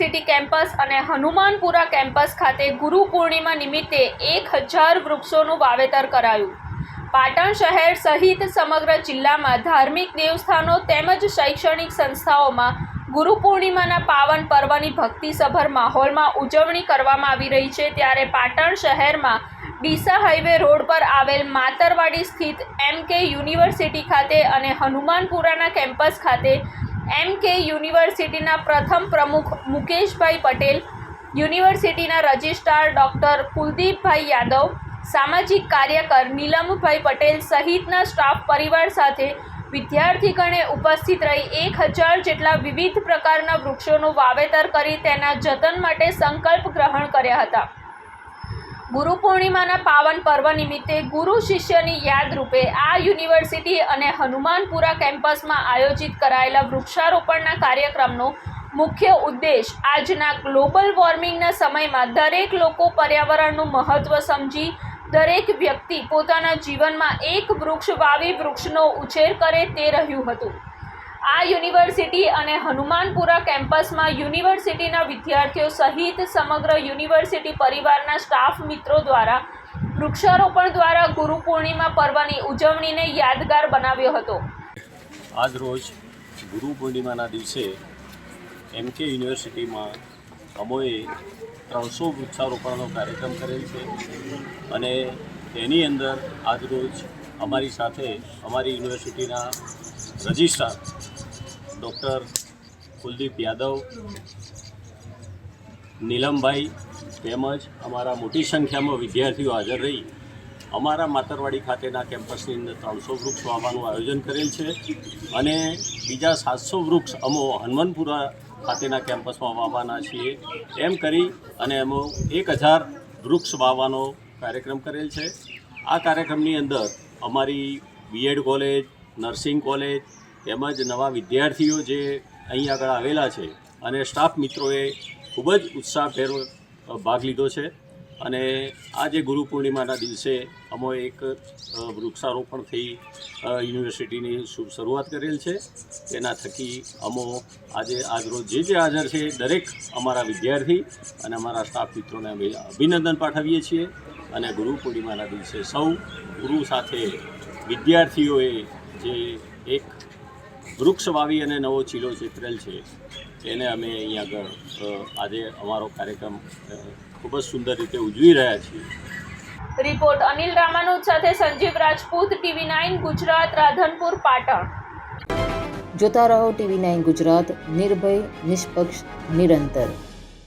University campus અને Hanumanpura campus ખાતે ગુરુ પૂર્ણિમા નિમિત્તે એક હજાર વૃક્ષોનું વાવેતર કરાયું. પાટણ શહેર સહિત સમગ્ર જિલ્લામાં ધાર્મિક દેવસ્થાનો તેમજ શૈક્ષણિક સંસ્થાઓમાં ગુરુ પૂર્ણિમાના પાવન પર્વની ભક્તિસભર માહોલમાં ઉજવણી કરવામાં આવી રહી છે. ત્યારે પાટણ શહેરમાં ડીસા હાઈવે રોડ પર આવેલ માતરવાડી સ્થિત એમ કે યુનિવર્સિટી ખાતે અને હનુમાનપુરાના કેમ્પસ ખાતે એમ કે યુનિવર્સિટીના પ્રથમ પ્રમુખ મુકેશભાઈ પટેલ, યુનિવર્સિટીના રજિસ્ટ્રાર ડૉક્ટર કુલદીપભાઈ યાદવ, સામાજિક કાર્યકર નીલમભાઈ પટેલ સહિતના સ્ટાફ પરિવાર સાથે વિદ્યાર્થીગણે ઉપસ્થિત રહી એક હજાર જેટલા વિવિધ પ્રકારના વૃક્ષોનું વાવેતર કરી તેના જતન માટે સંકલ્પ ગ્રહણ કર્યા હતા. ગુરુ પૂર્ણિમાના પાવન પર્વ નિમિત્તે ગુરુ શિષ્યની યાદરૂપે આ યુનિવર્સિટી અને હનુમાનપુરા કેમ્પસમાં આયોજિત કરાયેલા વૃક્ષારોપણના કાર્યક્રમનો મુખ્ય ઉદ્દેશ આજના ગ્લોબલ વોર્મિંગના સમયમાં દરેક લોકો પર્યાવરણનું મહત્ત્વ સમજી દરેક વ્યક્તિ પોતાના જીવનમાં એક વૃક્ષ વાવી વૃક્ષનો ઉછેર કરે તે રહ્યું હતું. આ યુનિવર્સિટી અને હનુમાનપુરા કેમ્પસમાં યુનિવર્સિટીના વિદ્યાર્થીઓ સહિત સમગ્ર યુનિવર્સિટી પરિવારના સ્ટાફ મિત્રો દ્વારા વૃક્ષારોપણ દ્વારા ગુરુ પૂર્ણિમા પર્વની ઉજવણીને યાદગાર બનાવ્યો હતો. આજ રોજ ગુરુ પૂર્ણિમાના દિવસે એમ કે યુનિવર્સિટીમાં અમોએ ત્રણસો વૃક્ષારોપણનો કાર્યક્રમ કરેલ છે અને તેની અંદર આજ રોજ અમારી સાથે અમારી યુનિવર્સિટીના રજિસ્ટ્રાર ડૉક્ટર કુલદીપ યાદવ, નીલમભાઈ તેમજ અમારા મોટી સંખ્યામાં વિદ્યાર્થીઓ હાજર રહી. અમારા માતરવાડી ખાતેના કેમ્પસની અંદર ત્રણસો વૃક્ષ વાવવાનું આયોજન કરેલ છે અને બીજા સાતસો વૃક્ષ અમો હનુમાનપુરા ખાતેના કેમ્પસમાં વાવવાના છીએ. એમ કરી અને અમો એક હજાર વૃક્ષ વાવવાનો કાર્યક્રમ કરેલ છે. આ કાર્યક્રમની અંદર અમારી બીએડ કોલેજ નર્સિંગ કોલેજ તેમજ નવા વિદ્યાર્થીઓ જે અહીં આગળ આવેલા છે અને સ્ટાફ મિત્રોએ ખૂબ જ ઉત્સાહભેર ભાગ લીધો છે. અને આજે ગુરુ પૂર્ણિમાના દિવસે અમો એક વૃક્ષારોપણ થઈ યુનિવર્સિટીની શરૂઆત કરેલ છે. તેના થકી અમો આજે આજરોજ જે જે હાજર છે દરેક અમારા વિદ્યાર્થી અને અમારા સ્ટાફ મિત્રોને અમે અભિનંદન પાઠવીએ છીએ. અને ગુરુ પૂર્ણિમાના દિવસે સૌ ગુરુ સાથે વિદ્યાર્થીઓએ જે એક વૃક્ષ વાવી અને નવો ચીલો ચિતરેલ છે એને અમે અહીં આગળ આજે અમારો કાર્યક્રમ ખૂબ જ સુંદર રીતે ઉજવી રહ્યા છીએ. રિપોર્ટ અનિલ રામાનુજ સાથે સંજીવ રાજપૂત ટીવી નાઇન ગુજરાત રાધનપુર પાટણ. જોતા રહો ટીવી નાઇન ગુજરાત નિર્ભય નિષ્પક્ષ નિરંતર.